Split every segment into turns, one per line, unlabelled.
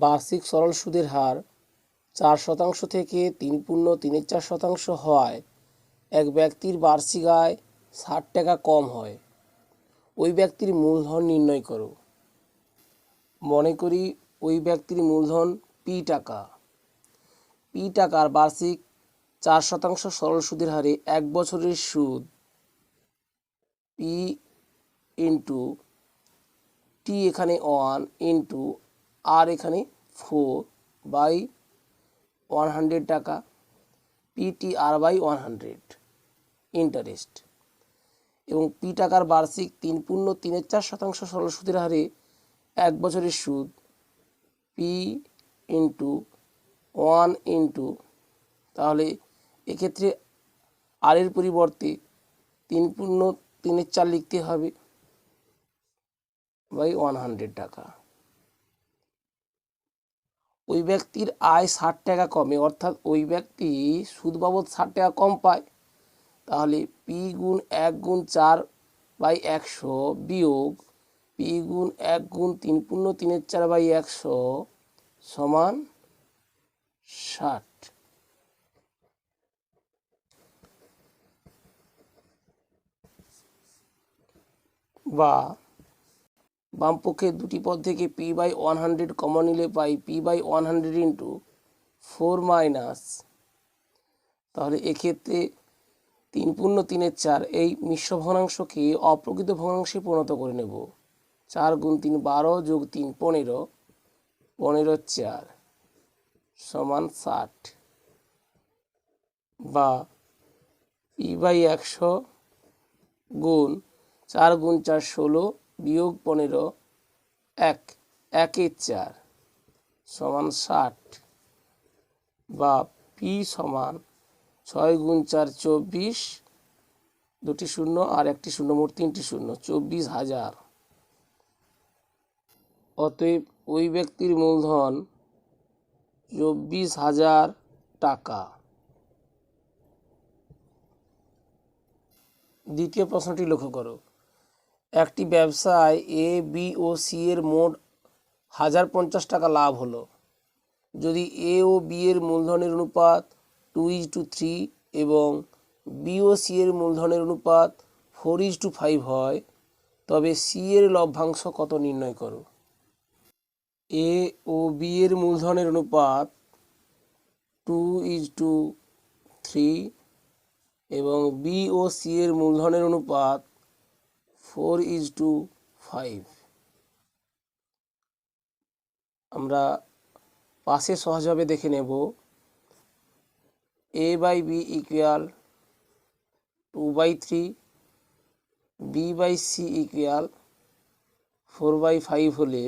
বার্ষিক সরল সুদের হার চার শতাংশ থেকে তিন পূর্ণ তিনের চার শতাংশ হওয়ায় এক ব্যক্তির বার্ষিক আয় ষাট টাকা কম হয়। ওই ব্যক্তির মূলধন নির্ণয় করো। মনে করি ওই ব্যক্তির মূলধন পি টাকা। পি টাকার বার্ষিক চার শতাংশ সরল সুদের হারে এক বছরের সুদ পি ইন্টু টি এখানে ওয়ান ইন্টু আর এখানে ফোর বাই ওয়ান হান্ড্রেড টাকা PT R by one hundred interest এবং পি টাকার বার্ষিক তিন পূর্ণ তিনের চার শতাংশ সরল সুদের হারে এক বছরের সুদ পি ইন্টু ওয়ান ইন্টু তাহলে এক্ষেত্রে আর এর পরিবর্তে তিন পূর্ণ তিনের চার লিখতে হবে বাই ওয়ান হান্ড্রেড টাকা। ওই ব্যক্তির আয় ষাট টাকা কমে, অর্থাৎ ওই ব্যক্তি সুদ বাবদ ষাট টাকা কম পায়। তাহলে পি গুণ এক গুণ চার বাই একশো বিয়োগ পি গুণ এক গুণ তিন পূর্ণ তিনের চার বাই একশো সমান ষাট। বা বামপক্ষের দুটি পদ থেকে P by one hundred common নিলে পাই P by one hundred into four minus তাহলে এক্ষেত্রে তিন পূর্ণ তিনের চার, এই মিশ্র ভগ্নাংশকে অপ্রকৃত ভগ্নাংশে পরিণত করে নেব। চার গুণ তিন বারো যোগ তিন পনেরো পনেরো চার সমান ষাট। বা পি বাই একশো গুণ চার গুণ চার ষোলো বিয়োগ পনেরো, এক, একের চার সমান ষাট বা পি সমান ছয় গুণ চার চব্বিশ, দুটি শূন্য আর একটি শূন্য, মোট তিনটি শূন্য, চব্বিশ হাজার। অতএব ওই ব্যক্তির মূলধন চব্বিশ হাজার টাকা। দ্বিতীয় প্রশ্নটি লক্ষ্য করো। একটি ব্যবসায় এ বি ও সি এর মোট হাজার পঞ্চাশ টাকা লাভ হলো। যদি এ ও বি এর মূলধনের অনুপাত টু ইজ টু থ্রি এবং বি ও সি এর মূলধনের অনুপাত ফোর ইজ টু ফাইভ হয়, তবে সি এর লভ্যাংশ কত নির্ণয় করো? এ ও বি এর মূলধনের অনুপাত টু ইজ টু থ্রি এবং বি ও সি এর মূলধনের অনুপাত ফোর ইজ টু ফাইভ। আমরা পাশে সহজভাবে দেখে নেব। A by B equal two by three, B by C equal four by five হলে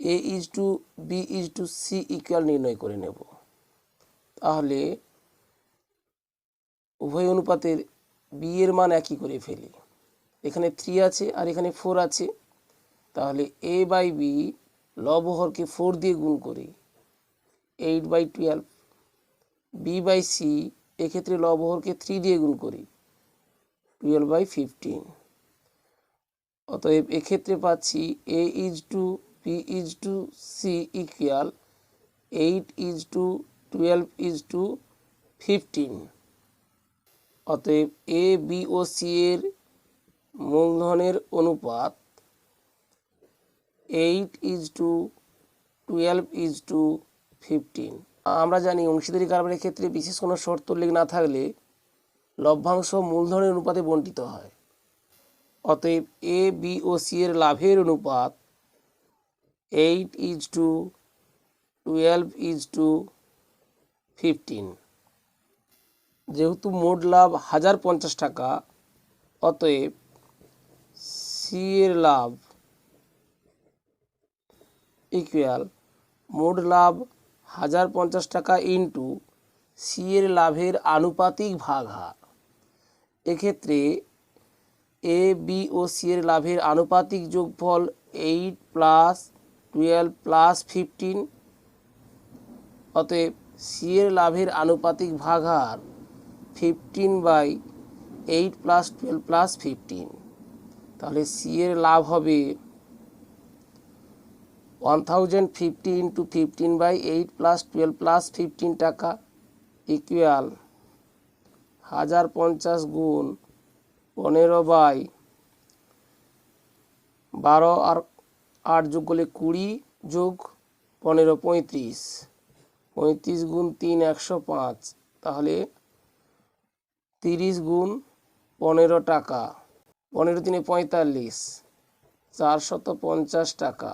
A is to, B is to, C equal নির্ণয় করে নেব। তাহলে উভয় অনুপাতের বি এর মান একই করে ফেলি। এখানে থ্রি আছে আর এখানে ফোর আছে। তাহলে এ বাই বি লবহরকে ফোর দিয়ে গুণ করি। Eight by twelve B by C এক্ষেত্রে লবহরকে থ্রি দিয়ে গুণ করি। টুয়েলভ বাই ফিফটিন অতএব এক্ষেত্রে পাচ্ছি A is to B is to C equal eight is to twelve is to fifteen অতএব এ বি ও সি এর মূলধনের অনুপাত eight is to twelve is to fifteen আমরা জানি অংশীদারি কারবারের ক্ষেত্রে বিশেষ কোনো শর্ত উল্লেখ না থাকলে লভ্যাংশ মূলধনের অনুপাতে বণ্টিত হয়। অতএব এ বি ও সি এর লাভের অনুপাত eight is to twelve is to fifteen যেহেতু মোট লাভ হাজার পঞ্চাশ টাকা, অতএব সি এর লাভ। ইকুয়াল মোট লাভ হাজার পঞ্চাশ টাকা ইন্টু সি লাভের আনুপাতিক ভাগ হার এক্ষেত্রে এ বি ও সি এর লাভের আনুপাতিক যোগফল eight plus twelve plus fifteen অতএব সি লাভের আনুপাতিক ভাগ হার fifteen by eight plus twelve plus fifteen তাহলে সি এর লাভ হবে one thousand fifty into fifteen by eight plus twelve plus fifteen টাকা ইকুয়াল হাজার পঞ্চাশ গুণ পনেরো বাই বারো আর আট যোগ করলে কুড়ি যোগ পনেরো, পঁয়ত্রিশ। পঁয়ত্রিশ গুণ তিন একশো পাঁচ, তাহলে তিরিশ গুণ পনেরো টাকা। পনেরো তিনে পঁয়তাল্লিশ চারশত পঞ্চাশ টাকা।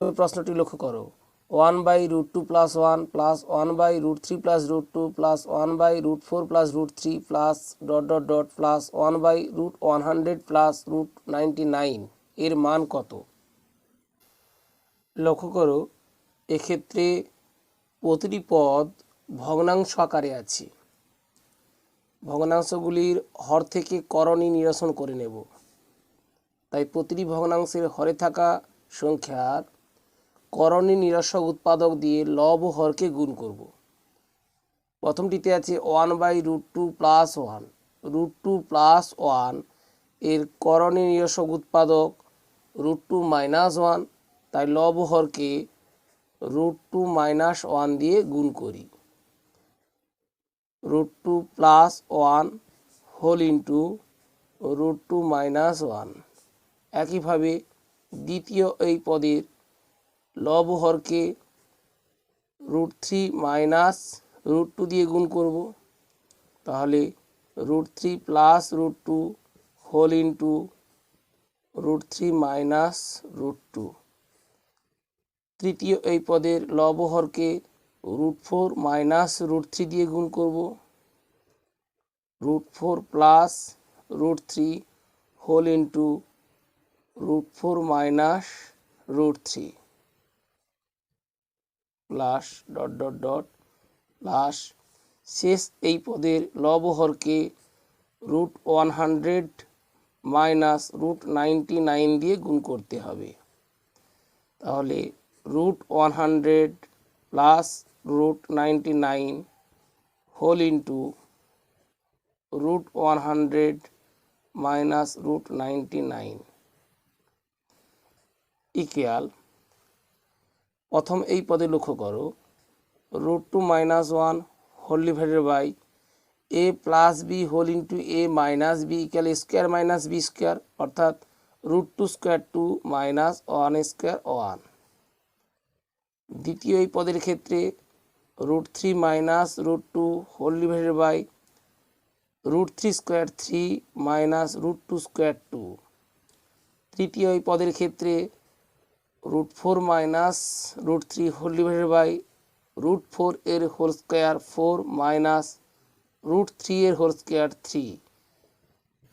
প্রশ্নটি লক্ষ্য করো। One by root two plus one plus one by root three plus root two plus one by root four plus root three plus dot dot dot plus one by root one hundred plus root ninety nine. এর মান কত? লক্ষ্য করো, এক্ষেত্রে প্রতিটি পদ ভগ্নাংশ আকারে আছে। ভগ্নাংশগুলির হর থেকে করণী নিরসন করে নেব। তাই প্রতিটি ভগ্নাংশের হরে থাকা সংখ্যার করণী নিরসক উৎপাদক দিয়ে লব ও হরকে গুণ করব। প্রথমটিতে আছে one by root two plus one. Root two plus ওয়ানের করণী নিরসক উৎপাদক রুট টু মাইনাস ওয়ান। তাই লব হরকে রুট টু মাইনাস ওয়ান দিয়ে গুণ করি। Root two plus one whole into root two minus one একইভাবে দ্বিতীয় এই পদের লব হরকে root three minus root two দিয়ে গুণ করব। তাহলে root three plus root two whole into root three minus root two তৃতীয় এই পদের লব হরকে root four minus root three দিয়ে গুণ করব। Root four plus root three whole into root four minus root three plus dot dot dot plus শেষ এই পদের লব ও হরকে root one hundred minus root ninety nine দিয়ে গুণ করতে হবে। তাহলে root one hundred plus whole into root one hundred minus root ninety nine equal প্রথম এই পদে লক্ষ্য করো root two minus one whole divided by A plus B whole into A minus B equal square minus B square অর্থাৎ root two square two minus one square one দ্বিতীয় এই পদের ক্ষেত্রে root three minus root two whole divided by root three square three minus root two square two তৃতীয় এই পদের ক্ষেত্রে root four minus root three whole divided by root four এর whole square four minus root three এর whole square three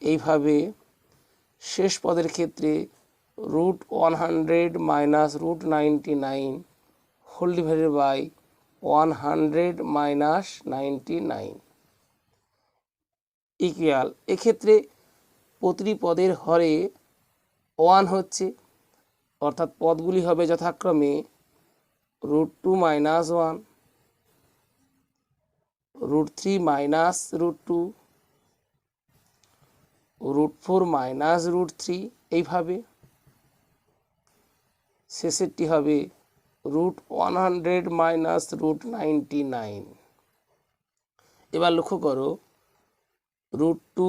এইভাবে শেষ পদের ক্ষেত্রে root one hundred minus root ninety nine whole divided by one hundred minus ninety nine equal এক্ষেত্রে প্রতিটি পদের হরে one হচ্ছে, অর্থাৎ পদগুলি হবে যথাক্রমে root two minus one root three minus root two root four minus root three এইভাবে শেষেরটি হবে root one hundred minus root ninety nine এবার লক্ষ্য করো root two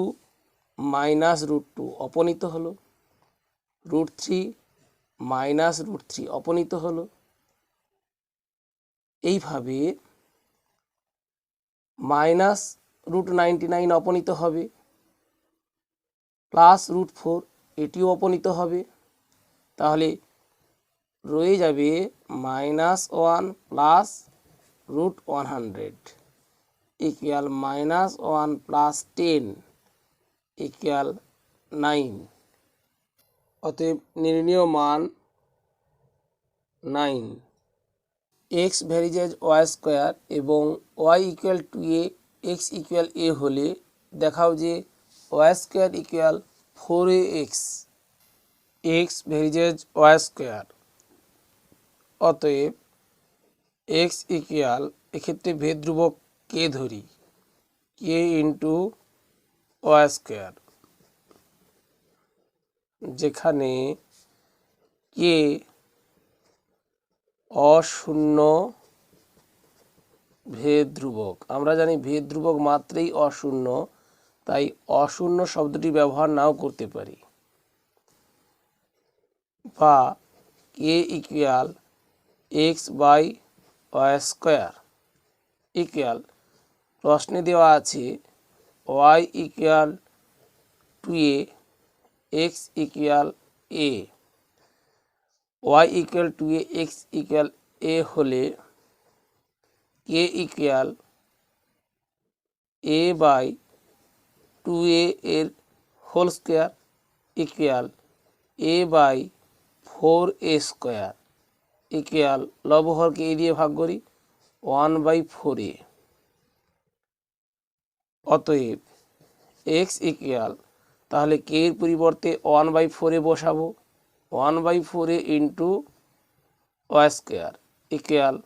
minus root two অপনীত হলো root three minus root three অপনীত হলো। এইভাবে minus root ninety nine অপনীত হবে প্লাস রুট ফোর এটিও অপনীত হবে। তাহলে রয়ে যাবে minus one plus root one hundred equal minus one plus ten, equal nine. অতএব নির্ণীয় মান nine. X varies as Y square এবং Y equal two A, X equal A হলে দেখাও যে Y square equal four A X. X varies as Y square. অতএব X equal এক্ষেত্রে ভেদ ধ্রুবক কে ধরি? কে ইন্টু ওয়াই স্কোয়ার যেখানে কে অশূন্য ভেদ ধ্রুবক আমরা জানি ভেদ ধ্রুবক মাত্রেই অশূন্য, তাই অশূন্য শব্দটি ব্যবহার নাও করতে পারি। বা k equal x by y square equal প্রশ্নে দেওয়া আছে y equal to a, x equal a. Y equal to a, x equal a হলে k equal a by two a এর whole square equal a by four a square. Equal, লবহরকে এ দিয়ে ভাগ করি, one by four এ। অতএব, X equal, তাহলে কে এর পরিবর্তে one by ফোরে বসাবো? ওয়ান বাই ফোরে into y square, equal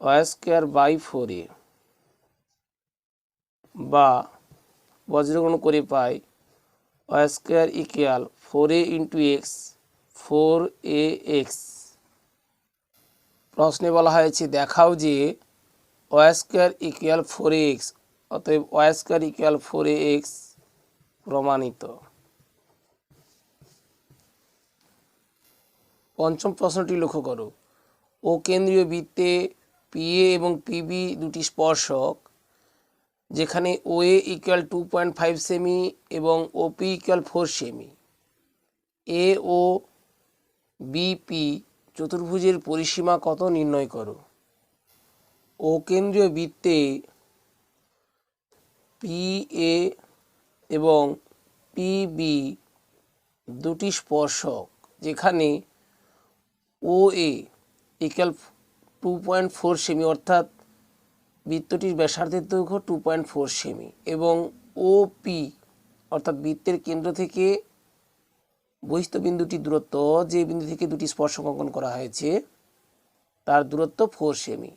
y square by ফোরে বা বজ্রগণ করে পাই, y square equal four a into x, four a x. প্রশ্নে বলা হয়েছে, দেখাও যে y square equal four x অতএব y square equal four x প্রমাণিত। পঞ্চম প্রশ্নটি লক্ষ্য করো। ও কেন্দ্রীয় বৃত্তে পিএ এবং পিবি দুটি স্পর্শক, যেখানে O A equal to point five semi এবং ওপি ইকুয়াল ফোর সেমি এ ও বিপি চতুর্ভুজের পরিসীমা কত নির্ণয় করো? ও কেন্দ্রীয় বৃত্তে পি এ এবং পিবি দুটি স্পর্শক, যেখানে O A equal to point four semi অর্থাৎ বৃত্তটির ব্যাসার্ধের দৈর্ঘ্য টু পয়েন্ট ফোর সেমি এবং ও পি অর্থাৎ বৃত্তের কেন্দ্র থেকে বহিস্থ বিন্দুটি দূরত্ব যে বিন্দু থেকে দুটি স্পর্শক অঙ্কন করা হয়েছে, তার দূরত্ব ফোর সেমি।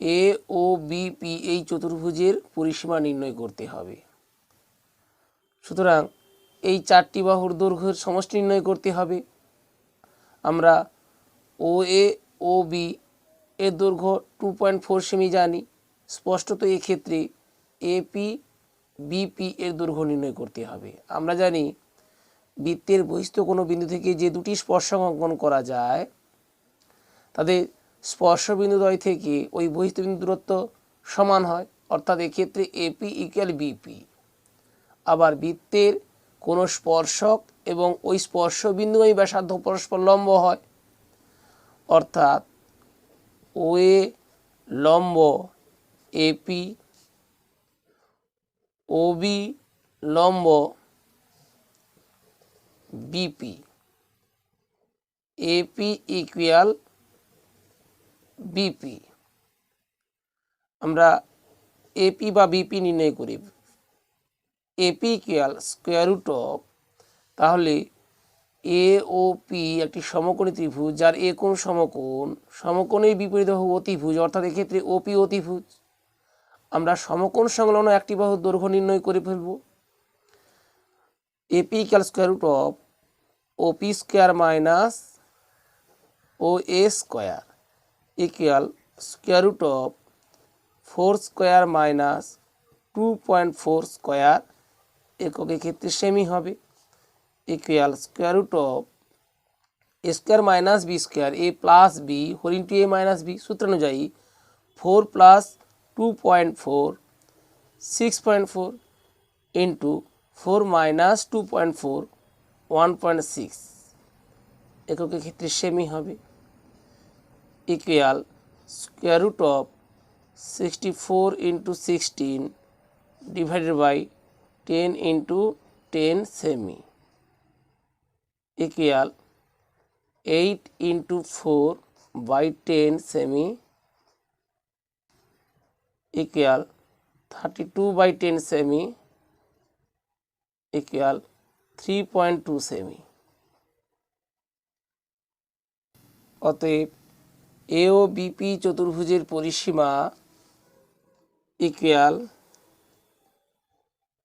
এ ও বি পি এই চতুর্ভুজের পরিসীমা নির্ণয় করতে হবে। সুতরাং এই চারটি বাহুর দৈর্ঘ্যের সমষ্টি নির্ণয় করতে হবে। আমরা ও এ, ও বি এর দৈর্ঘ্য টু পয়েন্ট ফোর সেমি জানি। স্পষ্টত এক্ষেত্রে এপি বিপি এর দৈর্ঘ্য নির্ণয় করতে হবে। আমরা জানি বৃত্তের বহিস্থ কোনো বিন্দু থেকে যে দুটি স্পর্শক অঙ্কন করা যায়, তাদের স্পর্শ বিন্দুদ্বয় থেকে ওই বহিস্থ বিন্দু দূরত্ব সমান হয়। অর্থাৎ এক্ষেত্রে এপি ইকুয়াল বিপি আবার বৃত্তের কোনো স্পর্শক এবং ওই স্পর্শ বিন্দুময় ব্যাসার্ধ পরস্পর লম্ব হয়। অর্থাৎ ও এ লম্ব এপি ও বি লম্ব বিপি এপি ইকুয়াল বিপি আমরা এপি বা বিপি নির্ণয় করি। AP equal square root of তাহলে এ ও পি একটি সমকোণী ত্রিভুজ, যার এ কোণ সমকোণ সমকোণের বিপরীত বাহু অতিভুজ অর্থাৎ এক্ষেত্রে ওপি অতিভুজ আমরা সমকোণ সংলগ্ন একটি বাহুর দৈর্ঘ্য নির্ণয় করে ফেলব। AP equal square root of OP square minus O A square equal square root of four square minus two point four square এককের ক্ষেত্রে সেমি হবে। Equal square root of a square minus b square a plus b whole into a minus b সূত্র অনুযায়ী four plus two point four six point four into four minus two point four one point six এককের ক্ষেত্রে সেমি হবে equal square root of sixty four into sixteen divided by ten into ten semi equal eight into four by ten semi equal thirty two by ten semi equal three point two সেমি অতএব A O BP চতুর্ভুজের পরিসীমা equal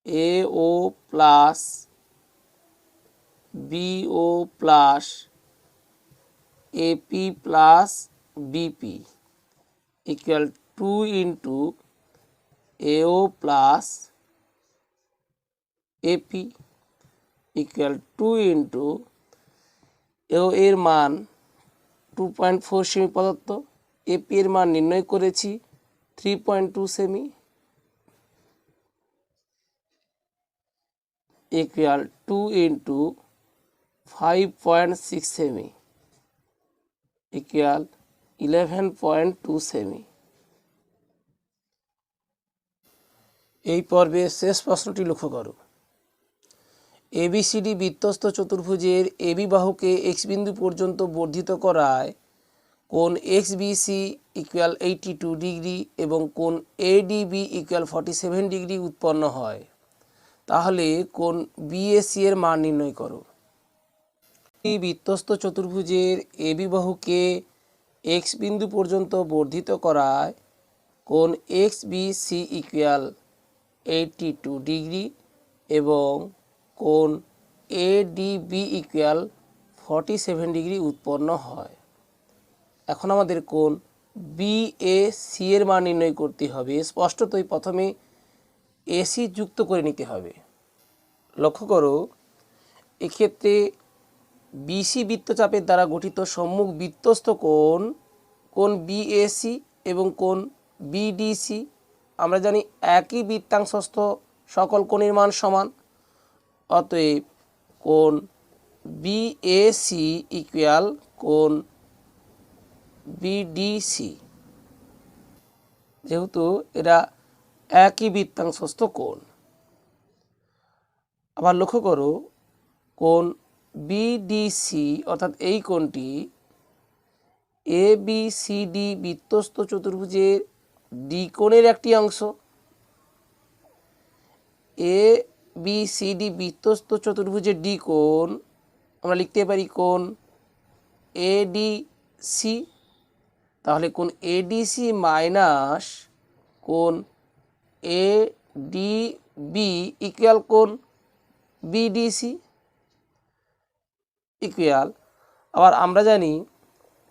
A O plus BO plus AP plus BP equal two into AO plus AP equal two into AO এর মান two point four সেমি প্রদত্ত AP এর মান নির্ণয় করেছি three point two semi equal two into five point six semi equal eleven point two সেমি এই পর্বে শেষ প্রশ্নটি লক্ষ্য করো। এবিসিডি বৃত্তস্ত চতুর্ভুজের এবি বাহুকে এক্স বিন্দু পর্যন্ত বর্ধিত করায়। কোন X BC equal eighty two degree এবং কোন ADB equal forty seven degree উৎপন্ন হয়। তাহলে কোন বিএসি এর মান নির্ণয় করো। এই বৃত্তস্ত চতুর্ভুজের এবি বাহুকে এক্স বিন্দু পর্যন্ত বর্ধিত করায়। কোন X B C equal eighty two degree এবং কোন ADB equal forty seven degree উৎপন্ন হয়। এখন আমাদের কোন বি এ সি এর মান নির্ণয় করতে হবে। স্পষ্টতই প্রথমে এসি যুক্ত করে নিতে হবে। লক্ষ্য করো, এক্ষেত্রে বিসি বৃত্তচাপের দ্বারা গঠিত সম্মুখ বৃত্তস্থ কোণ কোন বিএসি এবং কোন বিডিসি আমরা জানি একই বৃত্তাংশস্থ সকল কোণের মান সমান। অতএব কোন বিএসি ইকুয়াল কোন বিডিসি যেহেতু এরা একই বৃত্তাংশস্থ কোণ। আবার লক্ষ্য করো কোন বিডিসি অর্থাৎ এই কোণটি এ বি সি ডি বৃত্তস্থ চতুর্ভুজের ডি কোণের একটি অংশ। এ বি সি ডি বৃত্তস্থ চতুর্ভুজের ডি কোণ, আমরা লিখতে পারি কোণ এ ডি সি তাহলে কোণ এডিসি মাইনাস কোণ এ ডি বি ইকুয়াল কোণ বিডিসি ইকুয়াল আবার আমরা জানি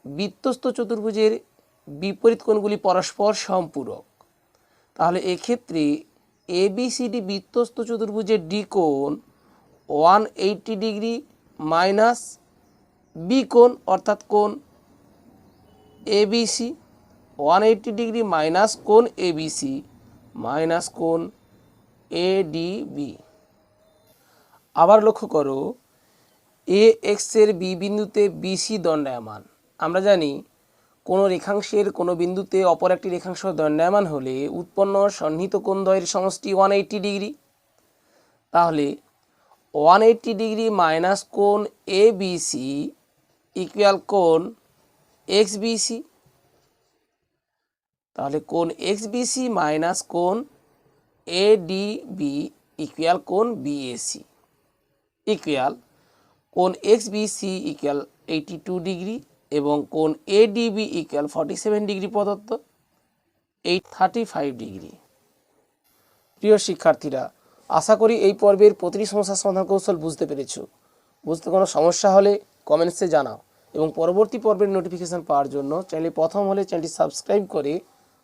বৃত্তস্থ চতুর্ভুজের বিপরীত কোণগুলি পরস্পর সম্পূরক। তাহলে এক্ষেত্রে এবিসিডি বৃত্তস্থ চতুর্ভুজের ডি কোণ one eighty degree minus B কোণ, অর্থাৎ কোণ ABC one eighty degree minus কোণ এবিসি মাইনাস কোণ এডিবি আবার লক্ষ্য করো এ এক্সের বি বিন্দুতে বিসি দণ্ডায়মান। আমরা জানি কোনো রেখাংশের কোনো বিন্দুতে অপর একটি রেখাংশ দণ্ডায়মান হলে উৎপন্ন সন্নিহিত কোণ দ্বয়ের সমষ্টি ওয়ান এইট্টি ডিগ্রি। তাহলে ওয়ান এইট্টি ডিগ্রি মাইনাস কোণ এ বিসি ইকুয়াল কোণ এক্স বিসি তাহলে কোণ এক্স বিসি মাইনাস কোণ এ ডি বি ইকুয়াল কোণ বিএসি ইকুয়াল কোণ X BC equal eighty two degree. এবং কোণ ADB equal forty seven degree প্রদত্ত? এইট থার্টি ফাইভ ডিগ্রি প্রিয় শিক্ষার্থীরা, আশা করি এই পর্বের প্রতিটি সমস্যার সমাধান কৌশল বুঝতে পেরেছ। বুঝতে কোনো সমস্যা হলে কমেন্টসে জানাও এবং পরবর্তী পর্বের নোটিফিকেশান পাওয়ার জন্য চ্যানেলে প্রথম হলে চ্যানেলটি সাবস্ক্রাইব করে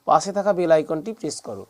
পাশে থাকা বেল আইকনটি প্রেস করো।